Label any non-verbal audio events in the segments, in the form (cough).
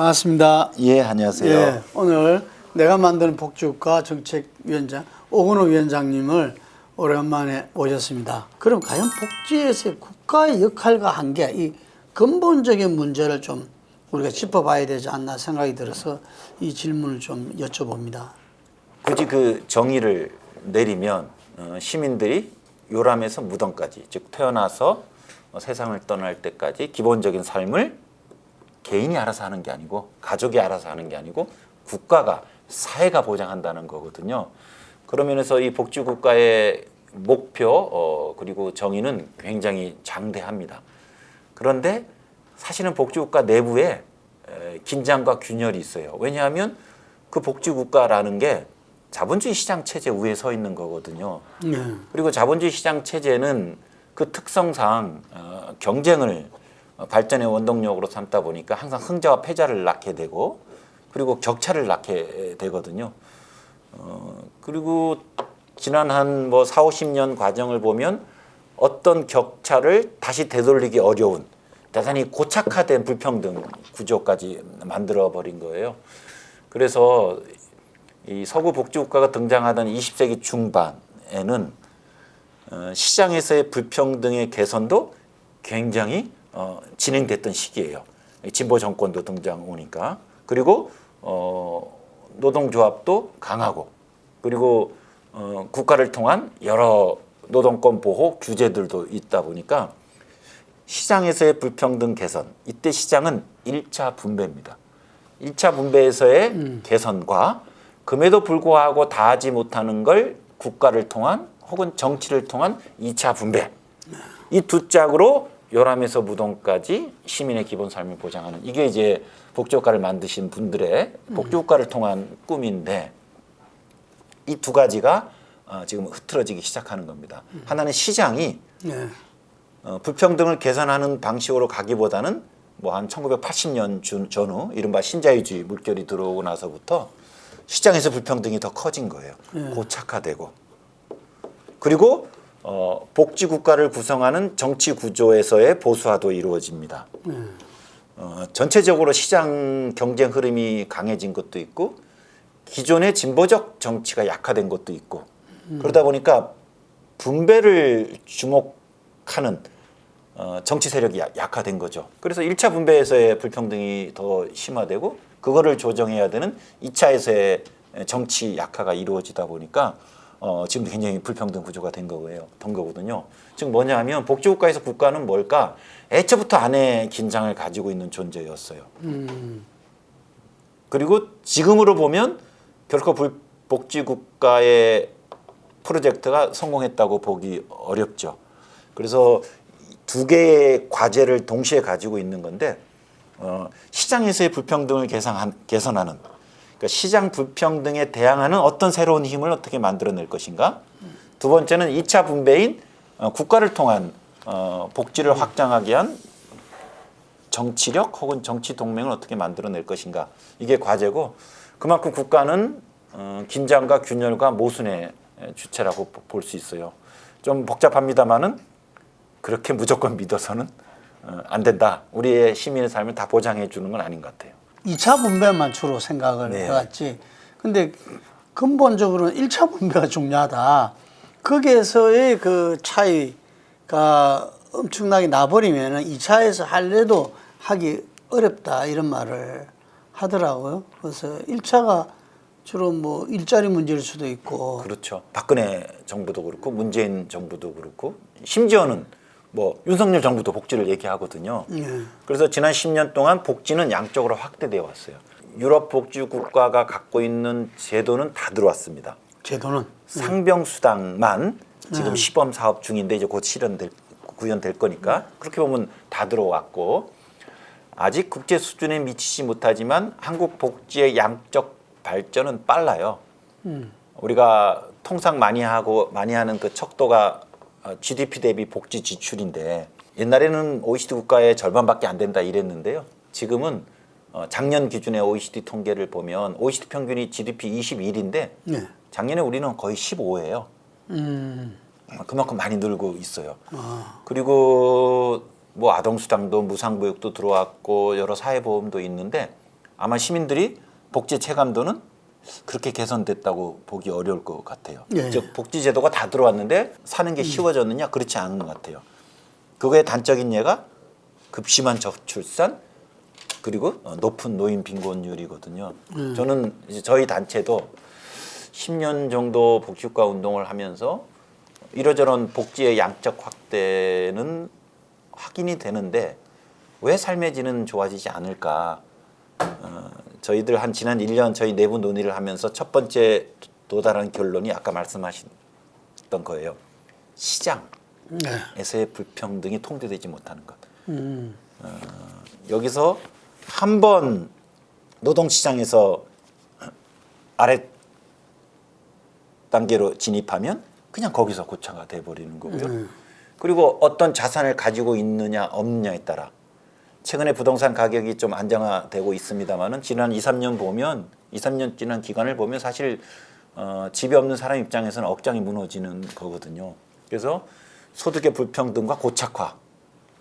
반갑습니다. 예, 안녕하세요. 예, 오늘 내가 만드는 복지국가 정책위원장 오근호 위원장님을 오랜만에 모셨습니다. 그럼 과연 복지에서의 국가의 역할과 한계, 이 근본적인 문제를 좀 우리가 짚어봐야 되지 않나 생각이 들어서 이 질문을 좀 여쭤봅니다. 굳이 그 정의를 내리면 어, 시민들이 요람에서 무덤까지, 즉 태어나서 어, 세상을 떠날 때까지 기본적인 삶을 개인이 알아서 하는 게 아니고 가족이 알아서 하는 게 아니고 국가가 사회가 보장한다는 거거든요. 그런 면에서 이 복지 국가의 목표 어, 그리고 정의는 굉장히 장대합니다. 그런데 사실은 복지국가 내부에 에, 긴장과 균열이 있어요. 왜냐하면 그 복지국가라는 게 자본주의 시장 체제 위에 서 있는 거거든요. 네. 그리고 자본주의 시장 체제는 그 특성상 어, 경쟁을 어, 발전의 원동력으로 삼다 보니까 항상 흥자와 패자를 낳게 되고 그리고 격차를 낳게 되거든요. 어, 그리고 지난 한 뭐 4, 50년 과정을 보면 어떤 격차를 다시 되돌리기 어려운 대단히 고착화된 불평등 구조까지 만들어 버린 거예요. 그래서 이 서구 복지국가가 등장하던 20세기 중반에는 어, 시장에서의 불평등의 개선도 굉장히 어, 진행됐던 시기예요. 진보 정권도 등장 오니까. 그리고 어, 노동조합도 강하고. 그리고 어, 국가를 통한 여러 노동권 보호 규제들도 있다 보니까 시장에서의 불평등 개선 이때 시장은 일차 분배입니다. 일차 분배에서의 개선과 금에도 불구하고 다하지 못하는 걸 국가를 통한 혹은 정치를 통한 이차 분배. 이 두 짝으로 요람에서 무덤까지 시민의 기본 삶을 보장하는 이게 이제 복지국가를 만드신 분들의 복지국가를 통한 꿈인데 이 두 가지가 어, 지금 흐트러지기 시작하는 겁니다. 하나는 시장이 네. 어, 불평등을 개선하는 방식으로 가기보다는 뭐 한 1980년 준, 전후 이른바 신자유주의 물결이 들어오고 나서부터 시장에서 불평등이 더 커진 거예요. 고착화되고 그리고 어, 복지 국가를 구성하는 정치 구조에서의 보수화도 이루어집니다. 어, 전체적으로 시장 경쟁 흐름이 강해진 것도 있고 기존의 진보적 정치가 약화된 것도 있고 그러다 보니까 분배를 주목하는 어, 정치 세력이 야- 약화된 거죠. 그래서 1차 분배에서의 불평등이 더 심화되고 그거를 조정해야 되는 2차에서의 정치 약화가 이루어지다 보니까 어, 지금 굉장히 불평등 구조가 된 거예요. 된 거거든요. 즉 뭐냐 하면 복지국가에서 국가는 뭘까? 애초부터 안에 긴장을 가지고 있는 존재였어요. 그리고 지금으로 보면 결코 불- 복지국가의 프로젝트가 성공했다고 보기 어렵죠. 그래서 두 개의 과제를 동시에 가지고 있는 건데 어, 시장에서의 불평등을 개선한, 개선하는 그러니까 시장 불평등에 대항하는 어떤 새로운 힘을 어떻게 만들어낼 것인가. 두 번째는 2차 분배인 어, 국가를 통한 어, 복지를 확장하기 위한 정치력 혹은 정치 동맹을 어떻게 만들어낼 것인가 이게 과제고 그만큼 국가는 어, 긴장과 균열과 모순의 주체라고 볼 수 있어요. 좀 복잡합니다만은 그렇게 무조건 믿어서는 어, 안 된다. 우리의 시민의 삶을 다 보장해 주는 건 아닌 것 같아요. 2차 분배만 주로 생각을 네. 해왔지. 근데 근본적으로는 1차 분배가 중요하다. 거기에서의 그 차이가 엄청나게 나버리면 2차에서 할래도 하기 어렵다 이런 말을 하더라고요. 그래서 1차가 주로 뭐 일자리 문제일 수도 있고 그렇죠. 박근혜 정부도 그렇고 문재인 정부도 그렇고 심지어는 뭐 윤석열 정부도 복지를 얘기하거든요. 예. 그래서 지난 10년 동안 복지는 양적으로 확대되어 왔어요. 유럽 복지 국가가 갖고 있는 제도는 다 들어왔습니다. 제도는 상병 수당만 지금 시범 사업 중인데 이제 곧 실현될 구현될 거니까 그렇게 보면 다 들어왔고 아직 국제 수준에 미치지 못하지만 한국 복지의 양적 발전은 빨라요. 우리가 통상 많이 하고 많이 하는 그 척도가 어, GDP 대비 복지 지출인데 옛날에는 OECD 국가의 절반밖에 안 된다 이랬는데요. 지금은 어, 작년 기준의 OECD 통계를 보면 OECD 평균이 GDP 21인데 네. 작년에 우리는 거의 15예요. 음, 그만큼 많이 늘고 있어요. 그리고 뭐 아동수당도 무상보육도 들어왔고 여러 사회보험도 있는데 아마 시민들이 복지 체감도는 그렇게 개선됐다고 보기 어려울 것 같아요. 예. 즉 복지 제도가 다 들어왔는데 사는 게 쉬워졌느냐 그렇지 않은 것 같아요. 그거의 단적인 예가 급심한 저출산 그리고 어, 높은 노인 빈곤율이거든요. 저는 이제 저희 단체도 10년 정도 복지국가 운동을 하면서 이러저런 복지의 양적 확대는 확인이 되는데 왜 삶의 질은 좋아지지 않을까? 어, 저희들 한 지난 1년 저희 내부 논의를 하면서 첫 번째 도달한 결론이 아까 말씀하셨던 거예요. 시장에서의 네. 불평등이 통제되지 못하는 것. 음. 여기서 한 번 노동시장에서 아래 단계로 진입하면 그냥 거기서 고차가 돼버리는 거고요. 그리고 어떤 자산을 가지고 있느냐 없느냐에 따라 최근에 부동산 가격이 좀 안정화되고 있습니다만은 지난 2, 3년 보면 2, 3년 지난 기간을 보면 사실 어, 집이 없는 사람 입장에서는 억장이 무너지는 거거든요. 그래서 소득의 불평등과 고착화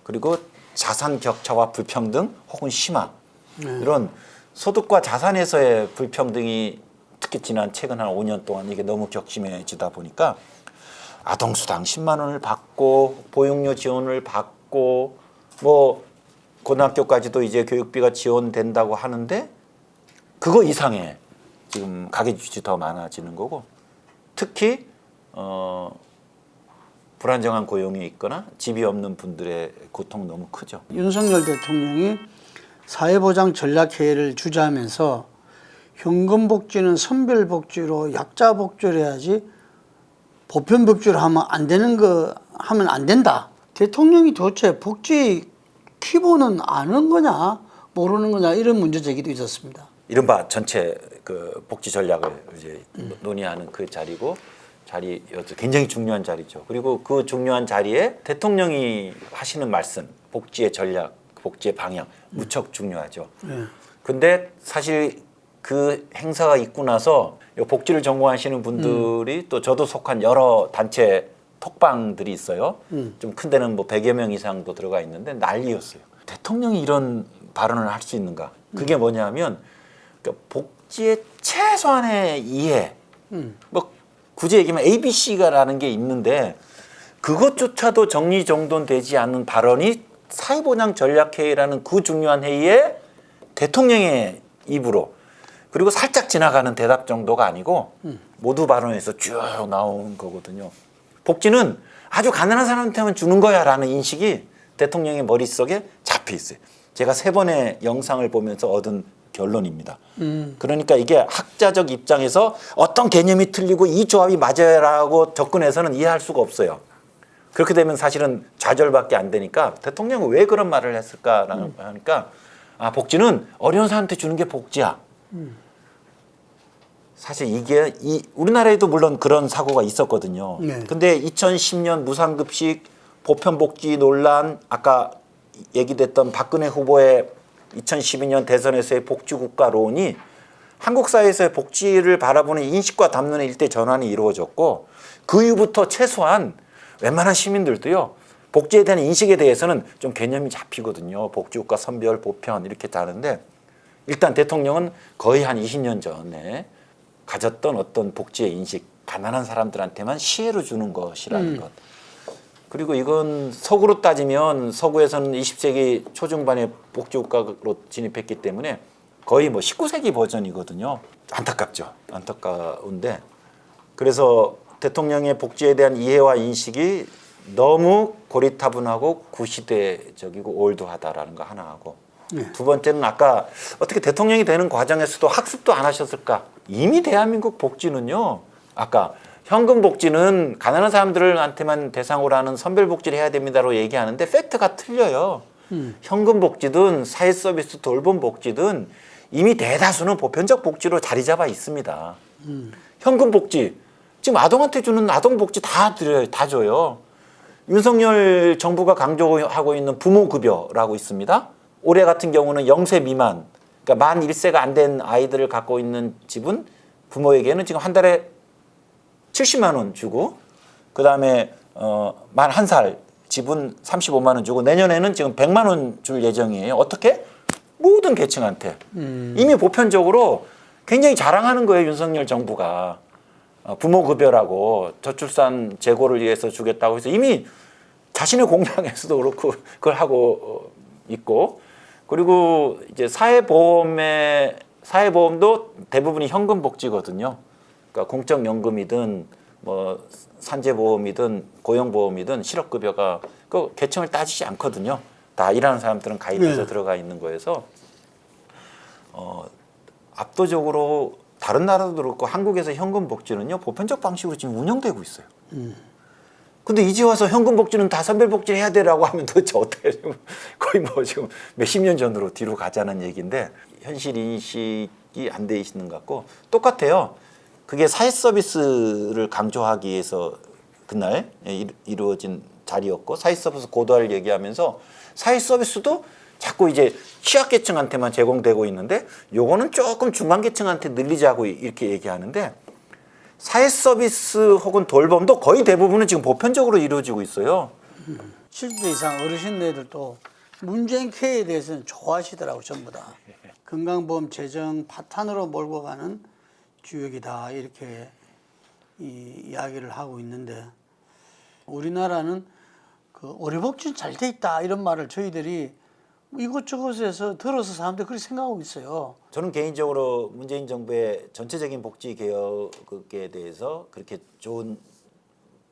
그리고 자산 격차와 불평등 혹은 심화 이런 소득과 자산에서의 불평등이 특히 지난 최근 한 5년 동안 이게 너무 격심해지다 보니까 아동수당 10만 원을 받고 보육료 지원을 받고 뭐 고등학교까지도 이제 교육비가 지원된다고 하는데 그거 이상의 지금 가계주택이 더 많아지는 거고 특히 어 불안정한 고용이 있거나 집이 없는 분들의 고통 너무 크죠. 윤석열 대통령이 사회보장 전략회의를 주재하면서 현금 복지는 선별 복지로 약자 복지를 해야지 보편 복지로 하면 안 되는 거 하면 안 된다. 대통령이 도대체 복지 키보는 아는 거냐 모르는 거냐 이런 문제 제기도 있었습니다. 이른바 전체 그 복지 전략을 이제 논의하는 그 자리고 자리여서 굉장히 중요한 자리죠. 그리고 그 중요한 자리에 대통령이 하시는 말씀, 복지의 전략, 복지의 방향 무척 중요하죠. 네. 근데 사실 그 행사가 있고 나서 이 복지를 전공하시는 분들이 또 저도 속한 여러 단체 톡방들이 있어요. 좀큰 데는 뭐 100여 명 이상도 들어가 있는데 난리였어요. 대통령이 이런 발언을 할 수 있는가? 그게 뭐냐면 그러니까 복지의 최소한의 이해. 뭐 굳이 얘기하면 ABC가라는 게 있는데 그것조차도 정리정돈되지 않는 발언이 사회보장 전략회의라는 그 중요한 회의에 대통령의 입으로 그리고 살짝 지나가는 대답 정도가 아니고 모두 발언에서 쭉 나온 거거든요. 복지는 아주 가난한 사람한테만 주는 거야 라는 인식이 대통령의 머릿속에 잡혀 있어요. 제가 세 번의 영상을 보면서 얻은 결론입니다. 그러니까 이게 학자적 입장에서 어떤 개념이 틀리고 이 조합이 맞아라고 접근해서는 이해할 수가 없어요. 그렇게 되면 사실은 좌절밖에 안 되니까 대통령은 왜 그런 말을 했을까라는 하니까 아 복지는 어려운 사람한테 주는 게 복지야. 사실 이게 이 우리나라에도 물론 그런 사고가 있었거든요. 네. 근데 2010년 무상급식 보편복지 논란 아까 얘기됐던 박근혜 후보의 2012년 대선에서의 복지국가론이 한국 사회에서의 복지를 바라보는 인식과 담론의 일대 전환이 이루어졌고 그 이후부터 최소한 웬만한 시민들도요 복지에 대한 인식에 대해서는 좀 개념이 잡히거든요 복지국가 선별 보편 이렇게 다는데 일단 대통령은 거의 한 20년 전에 가졌던 어떤 복지의 인식 가난한 사람들한테만 시혜로 주는 것이라는 것 그리고 이건 서구로 따지면 서구에서는 20세기 초중반에 복지국가로 진입했기 때문에 거의 뭐 19세기 버전이거든요. 안타깝죠. 안타까운데 그래서 대통령의 복지에 대한 이해와 인식이 너무 고리타분하고 구시대적이고 올드하다라는 거 하나 하고 네. 두 번째는 아까 어떻게 대통령이 되는 과정에서도 학습도 안 하셨을까? 이미 대한민국 복지는요. 아까 현금 복지는 가난한 사람들한테만 대상으로 하는 선별 복지를 해야 됩니다로 얘기하는데 팩트가 틀려요. 현금 복지든 사회 서비스 돌봄 복지든 이미 대다수는 보편적 복지로 자리 잡아 있습니다. 현금 복지 지금 아동한테 주는 아동 복지 다 드려요, 다 줘요. 윤석열 정부가 강조하고 있는 부모 급여라고 있습니다. 올해 같은 경우는 0세 미만, 그러니까 만 1세가 안 된 아이들을 갖고 있는 집은 부모에게는 지금 한 달에 70만 원 주고, 그 다음에 어, 만한살 집은 35만 원 주고 내년에는 지금 100만 원 줄 예정이에요. 어떻게? 모든 계층한테 이미 보편적으로 굉장히 자랑하는 거예요 윤석열 정부가 어, 부모 급여라고 저출산 재고를 위해서 주겠다고 해서 이미 자신의 공약에서도 그렇고 그걸 하고 어, 있고 그리고 이제 사회보험의 사회보험도 대부분이 현금 복지거든요. 그러니까 공적연금이든 뭐 산재보험이든 고용보험이든 실업급여가 그 계층을 따지지 않거든요. 다 일하는 사람들은 가입해서 네. 들어가 있는 거여서 어, 압도적으로 다른 나라도 그렇고 한국에서 현금 복지는요 보편적 방식으로 지금 운영되고 있어요. 근데 이제 와서 현금 복지는 다 선별 복지 해야 되라고 하면 도대체 어떻게 지금 (laughs) 거의 뭐 지금 몇십 년 전으로 뒤로 가자는 얘기인데 현실 인식이 안 돼 있는 것 같고 똑같아요. 그게 사회 서비스를 강조하기 위해서 그날 이- 이루어진 자리였고 사회 서비스 고도화를 얘기하면서 사회 서비스도 자꾸 이제 취약계층한테만 제공되고 있는데 요거는 조금 중간계층한테 늘리자고 이렇게 얘기하는데 사회 서비스 혹은 돌봄도 거의 대부분은 지금 보편적으로 이루어지고 있어요. 70대 이상 어르신네들도 문재인 케어에 대해서는 좋아하시더라고 전부 다. 건강보험 재정 파탄으로 몰고 가는 주역이다 이렇게 이 이야기를 하고 있는데 우리나라는 그 의료복지 잘 돼 있다 이런 말을 저희들이 이곳저곳에서 들어서 사람들이 그렇게 생각하고 있어요. 저는 개인적으로 문재인 정부의 전체적인 복지 개혁에 대해서 그렇게 좋은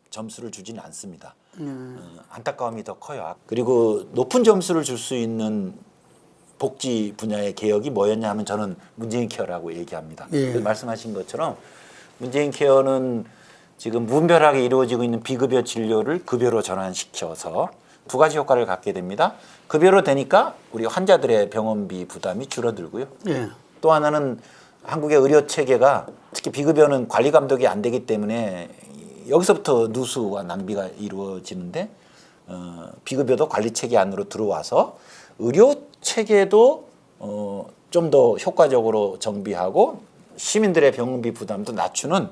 점수를 주지는 않습니다. 어, 안타까움이 더 커요. 그리고 높은 점수를 줄 수 있는 복지 분야의 개혁이 뭐였냐 하면 저는 문재인 케어라고 얘기합니다. 예. 그 말씀하신 것처럼 문재인 케어는 지금 무분별하게 이루어지고 있는 비급여 진료를 급여로 전환시켜서 두 가지 효과를 갖게 됩니다. 급여로 되니까 우리 환자들의 병원비 부담이 줄어들고요. 예. 또 하나는 한국의 의료 체계가 특히 비급여는 관리 감독이 안 되기 때문에 여기서부터 누수와 낭비가 이루어지는데 어, 비급여도 관리 체계 안으로 들어와서 의료 체계도 어, 좀 더 효과적으로 정비하고 시민들의 병원비 부담도 낮추는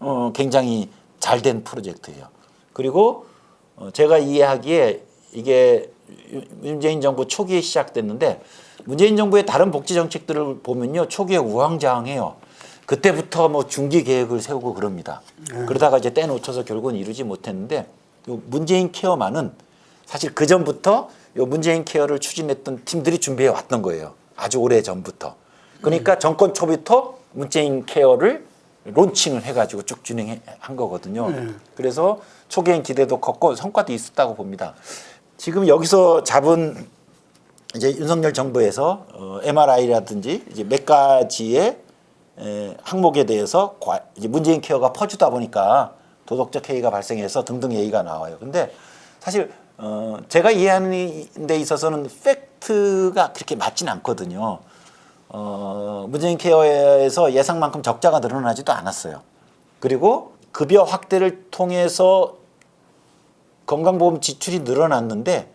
어, 굉장히 잘 된 프로젝트예요. 그리고 어, 제가 이해하기에 이게 유- 문재인 정부 초기에 시작됐는데 문재인 정부의 다른 복지 정책들을 보면요 초기에 우왕좌왕해요. 그때부터 뭐 중기 계획을 세우고 그럽니다. 그러다가 이제 떼놓쳐서 결국은 이루지 못했는데 요 문재인 케어만은 사실 그 전부터 요 문재인 케어를 추진했던 팀들이 준비해 왔던 거예요. 아주 오래 전부터. 그러니까 정권 초부터 문재인 케어를 론칭을 해가지고 쭉 진행한 거거든요. 그래서 초기엔 기대도 컸고 성과도 있었다고 봅니다. 지금 여기서 잡은 이제 윤석열 정부에서 어, MRI라든지 이제 몇 가지의 에, 항목에 대해서 과, 이제 문재인 케어가 퍼주다 보니까 도덕적 해이가 발생해서 등등 얘기가 나와요. 근데 사실 어, 제가 이해하는 데 있어서는 팩트가 그렇게 맞진 않거든요. 어, 문재인 케어에서 예상만큼 적자가 늘어나지도 않았어요. 그리고 급여 확대를 통해서 건강보험 지출이 늘어났는데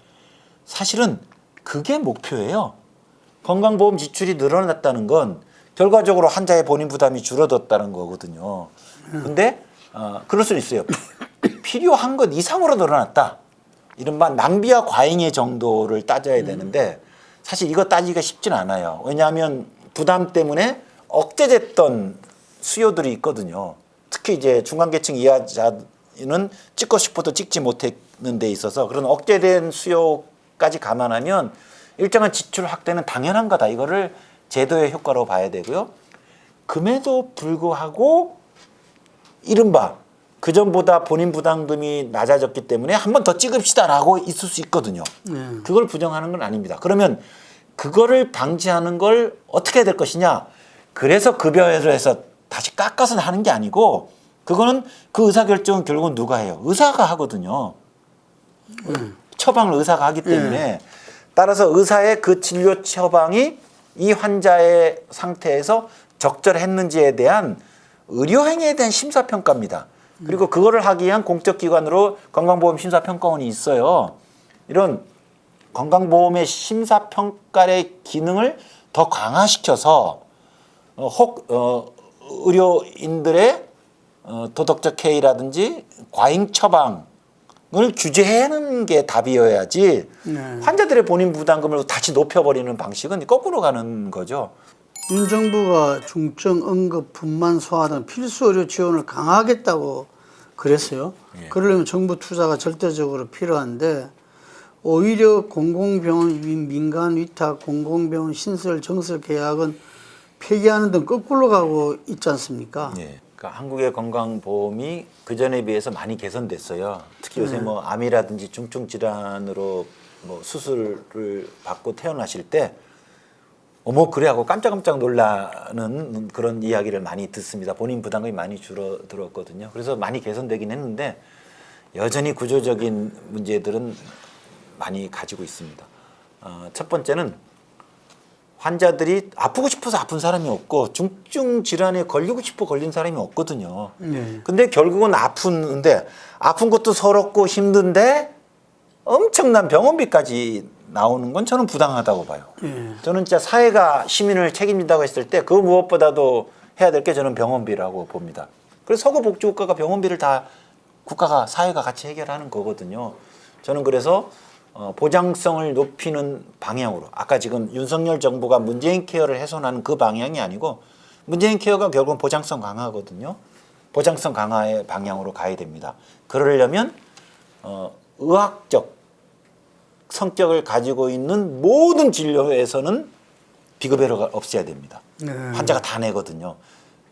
사실은 그게 목표예요. 건강보험 지출이 늘어났다는 건 결과적으로 환자의 본인 부담이 줄어들었다는 거거든요. 근데 어, 그럴 수는 있어요. (coughs) 필요한 것 이상으로 늘어났다. 이른바 낭비와 과잉의 정도를 따져야 되는데 사실 이거 따지기가 쉽진 않아요. 왜냐하면 부담 때문에 억제됐던 수요들이 있거든요. 특히 이제 중간계층 이하자 는 찍고 싶어도 찍지 못했는 데 있어서 그런 억제된 수요까지 감안하면 일정한 지출 확대는 당연한 거다. 이거를 제도의 효과로 봐야 되고요. 금에도 불구하고 이른바 그 전보다 본인 부담금이 낮아졌기 때문에 한 번 더 찍읍시다라고 있을 수 있거든요. 그걸 부정하는 건 아닙니다. 그러면 그거를 방지하는 걸 어떻게 해야 될 것이냐? 그래서 급여를 해서 다시 깎아서 하는 게 아니고 그거는 그 의사 결정은 결국은 누가 해요? 의사가 하거든요. 처방을 의사가 하기 때문에 따라서 의사의 그 진료 처방이 이 환자의 상태에서 적절했는지에 대한 의료 행위에 대한 심사 평가입니다. 그리고 그거를 하기 위한 공적 기관으로 건강보험 심사평가원이 있어요. 이런 건강보험의 심사평가의 기능을 더 강화시켜서 어, 혹 어, 의료인들의 어, 도덕적 해이라든지 과잉 처방 을 규제하는 게 답이어야지 네. 환자들의 본인 부담금을 다시 높여버리는 방식은 거꾸로 가는 거죠. 윤 정부가 중증 응급 분만 소화 등 필수 의료 지원을 강화하겠다고 그랬어요. 예. 그러려면 정부 투자가 절대적으로 필요한데 오히려 공공병원 민- 민간 위탁 공공병원 신설 정설 계약은 폐기하는 등 거꾸로 가고 있지 않습니까? 예. 그러니까 한국의 건강보험이 그 전에 비해서 많이 개선됐어요. 특히 요새 뭐 암이라든지 중증 질환으로 뭐 수술을 받고 태어나실 때 어머 그래 하고 깜짝깜짝 놀라는 그런 이야기를 많이 듣습니다. 본인 부담금이 많이 줄어들었거든요. 그래서 많이 개선되긴 했는데 여전히 구조적인 문제들은 많이 가지고 있습니다. 어, 첫 번째는 환자들이 아프고 싶어서 아픈 사람이 없고 중증 질환에 걸리고 싶어 걸린 사람이 없거든요. 네. 근데 결국은 아픈데 아픈 것도 서럽고 힘든데 엄청난 병원비까지 나오는 건 저는 부당하다고 봐요. 예. 저는 진짜 사회가 시민을 책임진다고 했을 때 그 무엇보다도 해야 될 게 저는 병원비라고 봅니다. 그래서 서구 복지국가가 병원비를 다 국가가 사회가 같이 해결하는 거거든요. 저는 그래서 어, 보장성을 높이는 방향으로 아까 지금 윤석열 정부가 문재인 케어를 훼손하는 그 방향이 아니고 문재인 케어가 결국은 보장성 강화거든요. 보장성 강화의 방향으로 가야 됩니다. 그러려면 어, 의학적 성격을 가지고 있는 모든 진료에서는 비급여료가 없어야 됩니다. 네. 환자가 다 내거든요.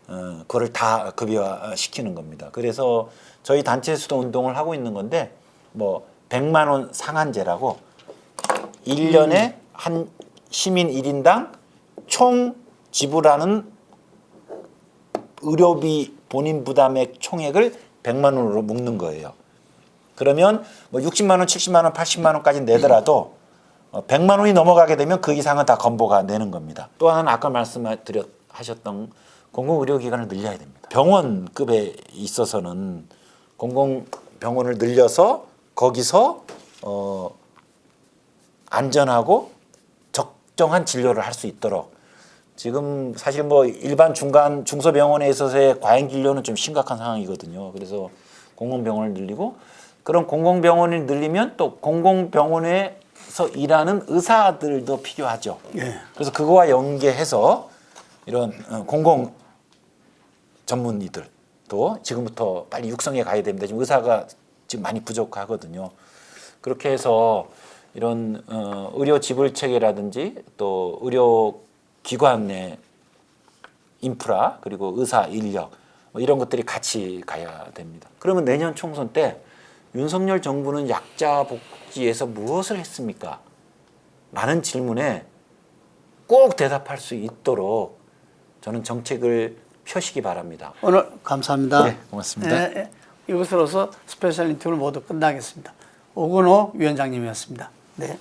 어, 그거를 다 급여화 시키는 겁니다. 그래서 저희 단체에서도 운동을 하고 있는 건데 뭐 100만 원 상한제라고 1년에 한 시민 1인당 총 지불하는 의료비 본인 부담액 총액을 100만 원으로 묶는 거예요. 그러면 뭐 60만 원, 70만 원, 80만 원까지 내더라도 어, 100만 원이 넘어가게 되면 그 이상은 다 건보가 내는 겁니다. 또 하나는 아까 말씀드렸 하셨던 공공의료기관을 늘려야 됩니다. 병원급에 있어서는 공공병원을 늘려서 거기서 어, 안전하고 적정한 진료를 할 수 있도록 지금 사실 뭐 일반 중간 중소병원에 있어서의 과잉 진료는 좀 심각한 상황이거든요. 그래서 공공병원을 늘리고 그런 공공병원을 늘리면 또 공공병원에서 일하는 의사들도 필요하죠. 예. 그래서 그거와 연계해서 이런 어, 공공 전문의들 또 지금부터 빨리 육성해 가야 됩니다. 지금 의사가 지금 많이 부족하거든요. 그렇게 해서 이런 어, 의료 지불 체계라든지 또 의료 기관 내 인프라 그리고 의사 인력 뭐 이런 것들이 같이 가야 됩니다. 그러면 내년 총선 때 윤석열 정부는 약자 복지에서 무엇을 했습니까? 라는 질문에 꼭 대답할 수 있도록 저는 정책을 펴시기 바랍니다. 오늘 감사합니다. 네, 고맙습니다. 예, 예. 이것으로서 스페셜 인터뷰를 모두 끝나겠습니다. 오건호 위원장님이었습니다. 네.